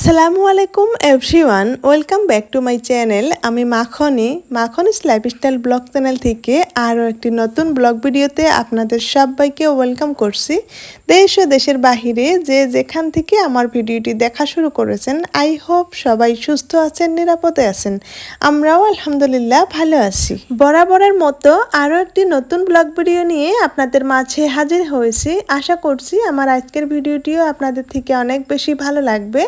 আসসালামু আলাইকুম everyone welcome back to my channel আমি Makhni, Makhni's lifestyle blog channel থেকে আরও একটি নতুন ব্লগ ভিডিওতে আপনাদের সবাইকে ওয়েলকাম করছি। দেশ ও দেশের বাহিরে যে যেখান থেকে আমার ভিডিওটি দেখা শুরু করেছেন আই হোপ সবাই সুস্থ আছেন, নিরাপদে আছেন। আমরাও আলহামদুলিল্লাহ ভালো আছি। বরাবরের মতো আরও একটি নতুন ব্লগ ভিডিও নিয়ে আপনাদের মাঝে হাজির হয়েছি। আশা করছি আমার আজকের ভিডিওটিও আপনাদের থেকে অনেক বেশি ভালো লাগবে।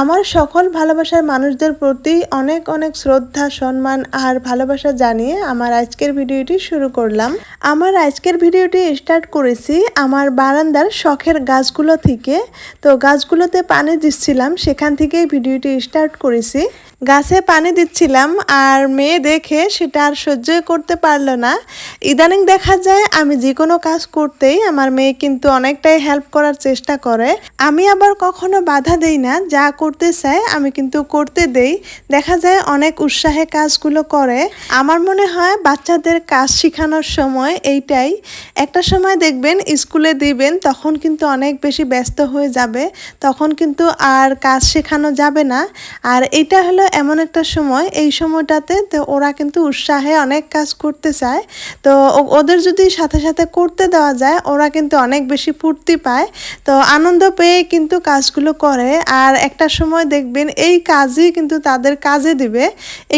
আমার সকল ভালোবাসার মানুষদের প্রতি অনেক অনেক শ্রদ্ধা, সম্মান আর ভালোবাসা জানিয়ে আমার আজকের ভিডিওটি শুরু করলাম। আমার আজকের ভিডিওটি স্টার্ট করেছি আমার বারান্দার শখের গাছগুলো থেকে। তো গাছগুলোতে পানি দিচ্ছিলাম, সেখান থেকেই ভিডিওটি স্টার্ট করেছি। গাছে পানি দিচ্ছিলাম আর মেয়ে দেখে সেটা আর সহ্যই করতে পারল না। ইদানিং দেখা যায় আমি যে কোনো কাজ করতেই আমার মেয়ে কিন্তু অনেকটাই হেল্প করার চেষ্টা করে। আমি আবার কখনো বাধা দেই না, যা করতে চাই আমি কিন্তু করতে দেই। দেখা যায় অনেক উৎসাহে কাজগুলো করে। আমার মনে হয় বাচ্চাদের কাজ শেখানোর সময় এইটাই। একটা সময় দেখবেন স্কুলে দিবেন, তখন কিন্তু অনেক বেশি ব্যস্ত হয়ে যাবে। তখন কিন্তু আর কাজ শেখানো যাবে না। আর এইটা হলো এমন একটা সময়, এই সময়টাতে তো ওরা কিন্তু উৎসাহে অনেক কাজ করতে চায়। তো ওদের যদি সাথে সাথে করতে দেওয়া যায়, ওরা কিন্তু অনেক বেশি ফুর্তি পায়। তো আনন্দ পেয়ে কিন্তু কাজগুলো করে। আর একটা সময় দেখবেন এই কাজই কিন্তু তাদের কাজে দিবে,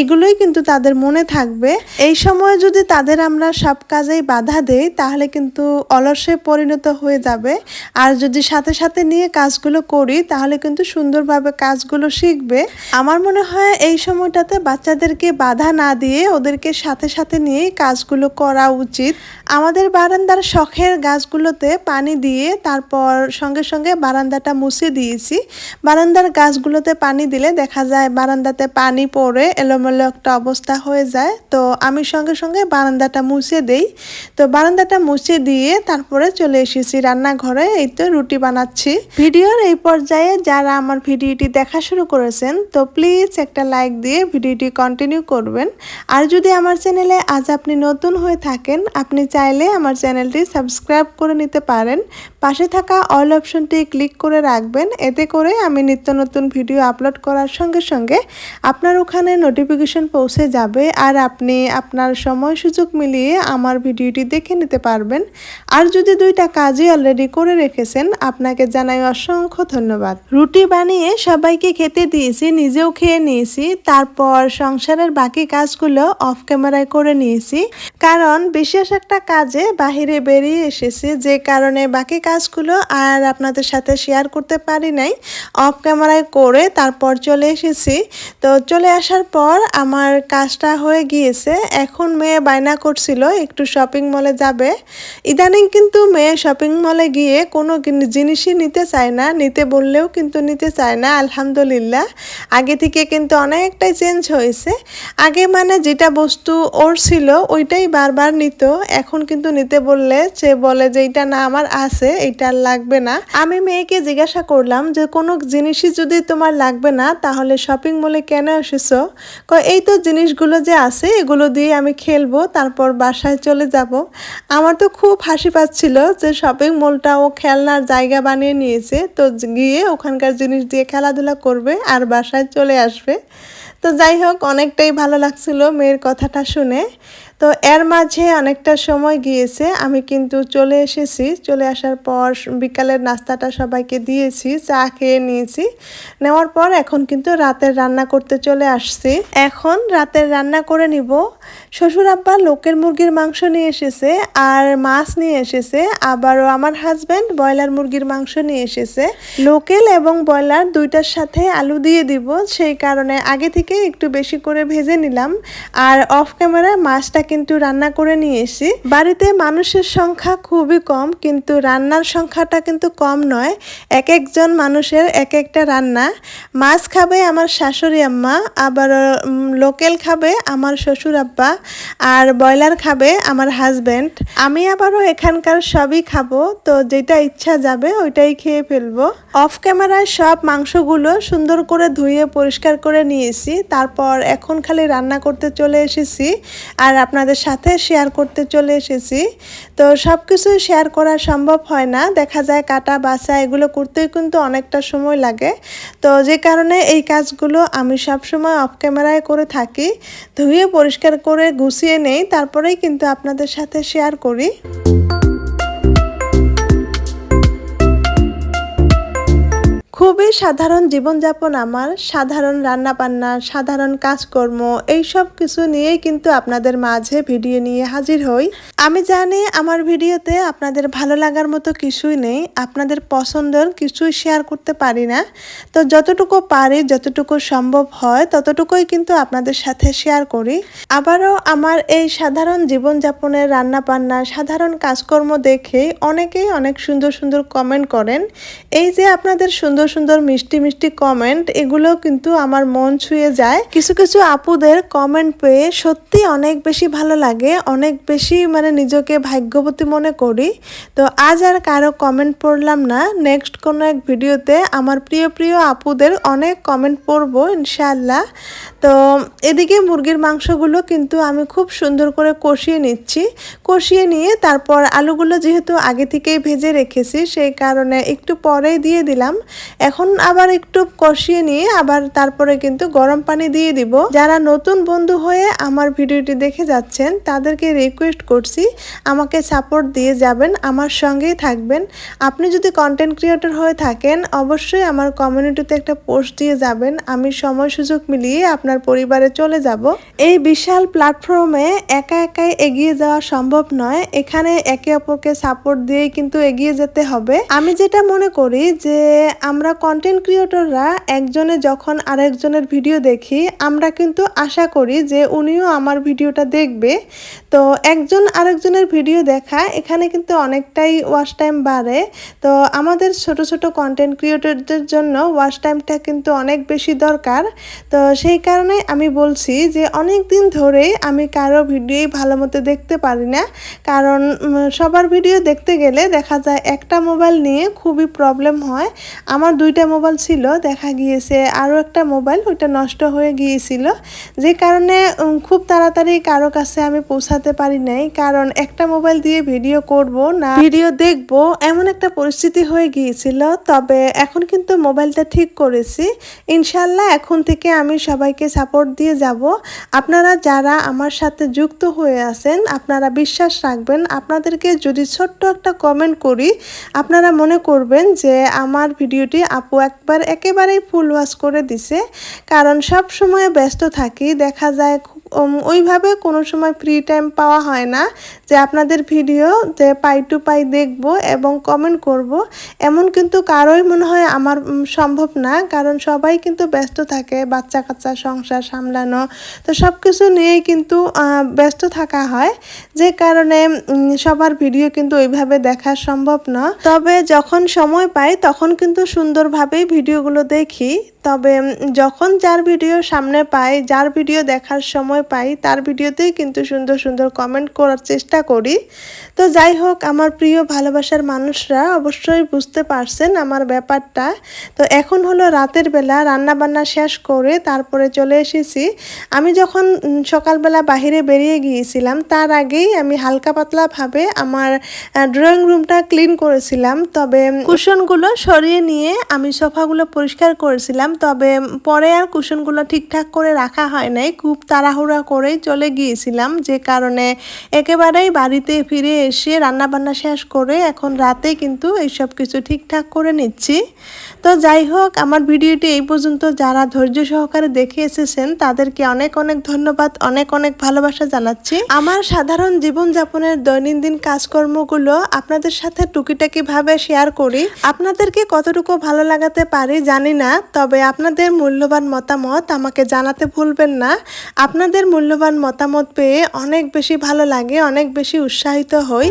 এগুলোই কিন্তু তাদের মনে থাকবে। এই সময় যদি তাদের আমরা সব কাজেই বাধা দেই, তাহলে কিন্তু অলসে পরিণত হয়ে যাবে। আর যদি সাথে সাথে নিয়ে কাজগুলো করি, তাহলে কিন্তু সুন্দরভাবে কাজগুলো শিখবে। আমার মনে হয় এই সময়টাতে বাচ্চাদেরকে বাধা না দিয়ে ওদেরকে সাথে সাথে নিয়েই কাজগুলো করা উচিত। আমাদের বারান্দার শখের গাছগুলোতে পানি দিয়ে তারপর সঙ্গে সঙ্গে বারান্দাটা মুছে দিয়েছি। বারান্দার গাছগুলোতে পানি দিলে দেখা যায় বারান্দাতে পানি পড়ে, এলোমেলো একটা অবস্থা হয়ে যায়। তো আমি সঙ্গে সঙ্গে বারান্দাটা মুছে দেই। তো বারান্দাটা মুছে দিয়ে তারপরে চলে এসেছি রান্নাঘরে, এই তো রুটি বানাচ্ছি। ভিডিওর এই পর্যায়ে যারা আমার ভিডিওটি দেখা শুরু করেছেন, তো প্লিজ একটা লাইক দিয়ে ভিডিওটি কন্টিনিউ করবেন। আর যদি আমার চ্যানেলে আজ আপনি নতুন হয়ে থাকেন, আপনি চাইলে আমার চ্যানেলটি সাবস্ক্রাইব করে নিতে পারেন। পাশে থাকা অল অপশনটি ক্লিক করে রাখবেন, এতে করে আমি নিত্য নতুন ভিডিও আপলোড করার সঙ্গে সঙ্গে আপনার ওখানে নোটিফিকেশন পৌঁছে যাবে আর আপনি আপনার সময় সুযোগ মিলিয়ে আমার ভিডিওটি দেখে নিতে পারবেন। আর যদি দুইটা কাজই অলরেডি করে রেখেছেন, আপনাকে জানাই অসংখ্য ধন্যবাদ। রুটি বানিয়ে সবাইকে খেতে দিয়েছি, নিজেও খেয়ে নিয়েছি। তারপর সংসারের বাকি কাজগুলো অফ ক্যামেরায় করে নিয়েছি। কারণ বিশেষ একটা কাজে বাহিরে বেরিয়ে এসেছি, যে কারণে বাকি কাজগুলো আর আপনাদের সাথে শেয়ার করতে পারি নাই। অফ ক্যামেরায় করে তারপর চলে এসেছি। তো চলে আসার পর আমার কাজটা হয়ে গিয়েছে। এখন মেয়ে বায়না করছিল, একটু শপিং মলে যাবে। ইদানিং কিন্তু মেয়ে শপিং মলে গিয়ে কোনো জিনিসই নিতে চায় না। নিতে বললেও কিন্তু নিতে চায় না, আলহামদুলিল্লাহ। আগে থেকে কিন্তু অনেকটাই চেঞ্জ হয়েছে। আগে মানে যেটা বস্তু ওর ছিল, ওইটাই বারবার নিত। এখন কিন্তু নিতে বললে সে বলে যে এটা না আমার আছে এটা লাগবে না। আমি মেয়েকে জিজ্ঞাসা করলাম যে, কোনো জিনিসই যদি তোমার লাগবে না, তাহলে শপিং মলে কেন এসেছ? ক এই তো জিনিসগুলো যে আছে, এগুলো দিয়ে আমি খেলব, তারপর বাসায় চলে যাব। আমার তো খুব হাসি পাচ্ছিল যে শপিং মলটা ও খেলনার জায়গা বানিয়ে নিয়েছে, তো গিয়ে ওখানকার জিনিস দিয়ে খেলাধুলা করবে আর বাসায় চলে আসবে। তো যাই হোক, অনেকটাই ভালো লাগছিল মেয়ের কথাটা শুনে। তো এর মাঝে অনেকটা সময় গিয়েছে, আমি কিন্তু চলে এসেছি। চলে আসার পর বিকালের নাস্তাটা সবাইকে দিয়েছি, চা খেয়ে নিয়েছি। নেওয়ার পর এখন কিন্তু রাতের রান্না করতে চলে আসছি। এখন রাতের রান্না করে নিব। শ্বশুর আব্বা লোকের মুরগির মাংস নিয়ে এসেছে আর মাছ নিয়ে এসেছে। আবারও আমার হাজব্যান্ড ব্রয়লার মুরগির মাংস নিয়ে এসেছে। লোকেল এবং ব্রয়লার দুইটার সাথে আলু দিয়ে দিব। সেই কারণে আগে থেকে একটু বেশি করে ভেজে নিলাম। আর অফ ক্যামেরায় মাছটা কিন্তু রান্না করে নিয়ে এসি বাড়িতে মানুষের সংখ্যা খুবই কম, কিন্তু রান্নার সংখ্যাটা কিন্তু কম নয়। এক একজন মানুষের এক একটা রান্না। মাছ খাবে আমার শাশুড়ি আম্মা, আবার লোকেল খাবে আমার শ্বশুর আব্বা, আর ব্রয়লার খাবে আমার হাজব্যান্ড আমি আবারও এখানকার সবই খাব, তো যেটা ইচ্ছা যাবে ওইটাই খেয়ে ফেলব। অফ ক্যামেরায় সব মাংসগুলো সুন্দর করে ধুয়ে পরিষ্কার করে নিয়েছি, তারপর এখন খালি রান্না করতে চলে এসেছি। আর আপনাদের সাথে শেয়ার করতে চলে এসেছি। তো সব কিছু শেয়ার করা সম্ভব হয় না। দেখা যায় কাটা বাসা এগুলো করতেই কিন্তু অনেকটা সময় লাগে। তো যে কারণে এই কাজগুলো আমি সব সময় অফ ক্যামেরায় করে থাকি। ধুয়ে পরিষ্কার করে গুছিয়ে নেই। তারপরেই কিন্তু আপনাদের সাথে শেয়ার করি। খুবই সাধারণ জীবনযাপন আমার, সাধারণ রান্না বান্না সাধারণ কাজকর্ম এই সব কিছু নিয়েই কিন্তু আপনাদের মাঝে ভিডিও নিয়ে হাজির হই। আমি জানি আমার ভিডিওতে আপনাদের ভালো লাগার মতো কিছুই নেই, আপনাদের পছন্দের কিছুই শেয়ার করতে পারি না। তো যতটুকু পারি, যতটুকু সম্ভব হয়, ততটুকুই কিন্তু আপনাদের সাথে শেয়ার করি। আবারও আমার এই সাধারণ জীবনযাপনের রান্না বান্না সাধারণ কাজকর্ম দেখে অনেকেই অনেক সুন্দর সুন্দর কমেন্ট করেন। এই যে আপনাদের সুন্দর সুন্দর মিষ্টি মিষ্টি কমেন্ট এগুলো কিন্তু আমার মন ছুঁয়ে যায়। কিছু কিছু আপুদের কমেন্ট পেয়ে সত্যি অনেক বেশি ভালো লাগে, অনেক বেশি মানে নিজেকে ভাগ্যবতী মনে করি। তো আজ আর কারও কমেন্ট পড়লাম না নেক্সট কোনো এক ভিডিওতে আমার প্রিয় প্রিয় আপুদের অনেক কমেন্ট পড়ব ইনশাআল্লাহ। তো এদিকে মুরগির মাংসগুলো কিন্তু আমি খুব সুন্দর করে কষিয়ে নিচ্ছি। কষিয়ে নিয়ে তারপর আলুগুলো যেহেতু আগে থেকেই ভেজে রেখেছি, সেই কারণে একটু পরেই দিয়ে দিলাম। এখন আবার একটু কষিয়ে নিয়ে আবার তারপরে কিন্তু গরম পানি দিয়ে দিব। যারা নতুন বন্ধু হয়ে আমার ভিডিওটি দেখে যাচ্ছেন, তাদেরকে রিকোয়েস্ট করছি আমাকে সাপোর্ট দিয়ে যাবেন, আমার সঙ্গেই থাকবেন। আপনি যদি কন্টেন্ট ক্রিয়েটর হয়ে থাকেন, অবশ্যই আমার কমিউনিটিতে একটা পোস্ট দিয়ে যাবেন। আমি সময় সুযোগ মিলিয়ে আপনার পরিবারে চলে যাব। এই বিশাল প্ল্যাটফর্মে একা একাই এগিয়ে যাওয়া সম্ভব নয়। এখানে একে অপরকে সাপোর্ট দিয়েই কিন্তু এগিয়ে যেতে হবে। আমি যেটা মনে করি যে, আমরা কন্টেন্ট ক্রিয়েটররা একজনে যখন আরেকজনের ভিডিও দেখি, আমরা কিন্তু আশা করি যে উনিও আমার ভিডিওটা দেখবে। তো একজন আরেকজনের ভিডিও দেখা, এখানে কিন্তু অনেকটাই ওয়াশ টাইম বাড়ে। তো আমাদের ছোট ছোট কন্টেন্ট ক্রিয়েটরদের জন্য ওয়াশ টাইমটা কিন্তু অনেক বেশি দরকার। তো সেই কারণে আমি বলছি যে অনেক দিন ধরেই আমি কারও ভিডিওই ভালো মতো দেখতে পারি না। কারণ সবার ভিডিও দেখতে গেলে দেখা যায় একটা মোবাইল নিয়ে খুবই প্রবলেম হয়। আমার দুইটা মোবাইল ছিল, দেখা গিয়েছে আরও একটা মোবাইল, ওইটা নষ্ট হয়ে গিয়েছিল। যে কারণে খুব তাড়াতাড়ি কারও কাছে আমি পৌঁছাতে পারি নাই। কারণ একটা মোবাইল দিয়ে ভিডিও করব, না ভিডিও দেখব, এমন একটা পরিস্থিতি হয়ে গিয়েছিল। তবে এখন কিন্তু মোবাইলটা ঠিক করেছি। ইনশাল্লাহ এখন থেকে আমি সবাইকে সাপোর্ট দিয়ে যাব। আপনারা যারা আমার সাথে যুক্ত হয়ে আছেন, আপনারা বিশ্বাস রাখবেন, আপনাদেরকে যদি ছোট্ট একটা কমেন্ট করি, আপনারা মনে করবেন যে আমার ভিডিওটি আপু একবার একেবারেই ফুল ওয়াশ করে দিছে। কারণ সব সময় ব্যস্ত থাকি দেখা যায় ওইভাবে কোনো সময় ফ্রি টাইম পাওয়া হয় না যে আপনাদের ভিডিও যে পাই টু পাই দেখব এবং কমেন্ট করব। এমন কিন্তু কারোই মনে হয় আমার সম্ভব না। কারণ সবাই কিন্তু ব্যস্ত থাকে বাচ্চা কাচ্চা সংসার সামলানো, তো সব কিছু নিয়েই কিন্তু ব্যস্ত থাকা হয়। যে কারণে সবার ভিডিও কিন্তু ওইভাবে দেখা সম্ভব না। তবে যখন সময় পাই, তখন কিন্তু সুন্দরভাবেই ভিডিওগুলো দেখি। তবে যখন যার ভিডিও সামনে পাই, যার ভিডিও দেখার সময় পাই, তার ভিডিওতেই কিন্তু সুন্দর সুন্দর কমেন্ট করার চেষ্টা করি। তো যাই হোক, আমার প্রিয় ভালোবাসার মানুষরা অবশ্যই বুঝতে পারছেন আমার ব্যাপারটা। তো এখন হলো রাতের বেলা রান্না বান্না শেষ করে তারপরে চলে এসেছি। আমি যখন সকালবেলা বাহিরে বেরিয়ে গিয়েছিলাম, তার আগেই আমি হালকা পাতলাভাবে আমার ড্রয়িং রুমটা ক্লিন করেছিলাম। তবে কুশনগুলো সরিয়ে নিয়ে আমি সোফাগুলো পরিষ্কার করেছিলাম। তবে পরে আর কুশনগুলো ঠিকঠাক করে রাখা হয় নাই। খুব তাড়াহুড়া করেই চলে গিয়েছিলাম। যে কারণে একেবারেই বাড়িতে ফিরে এসে রান্নাবান্না শেষ করে এখন রাতে কিন্তু এইসব কিছু ঠিকঠাক করে নিচ্ছি। তো যাই হোক, আমার ভিডিওটি এই পর্যন্ত। যারা ধৈর্য সহকারে দেখে এসেছেন, তাদেরকে অনেক অনেক ধন্যবাদ, অনেক অনেক ভালোবাসা জানাচ্ছি। আমার সাধারণ জীবনযাপনের দৈনন্দিন কাজকর্মগুলো আপনাদের সাথে টুকিটাকিভাবে শেয়ার করি। আপনাদেরকে কতটুকু ভালো লাগাতে পারি জানি না, তবে আপনাদের মূল্যবান মতামত আমাকে জানাতে ভুলবেন না। আপনাদের মূল্যবান মতামত পেয়ে অনেক বেশি ভালো লাগে, অনেক বেশি উৎসাহিত হই।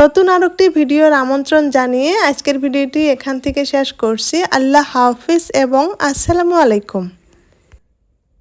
নতুন আর একটি ভিডিওর আমন্ত্রণ জানিয়ে আজকের ভিডিওটি এখান থেকে শেষ করছি। আল্লাহ হাফিজ এবং আসসালামু আলাইকুম।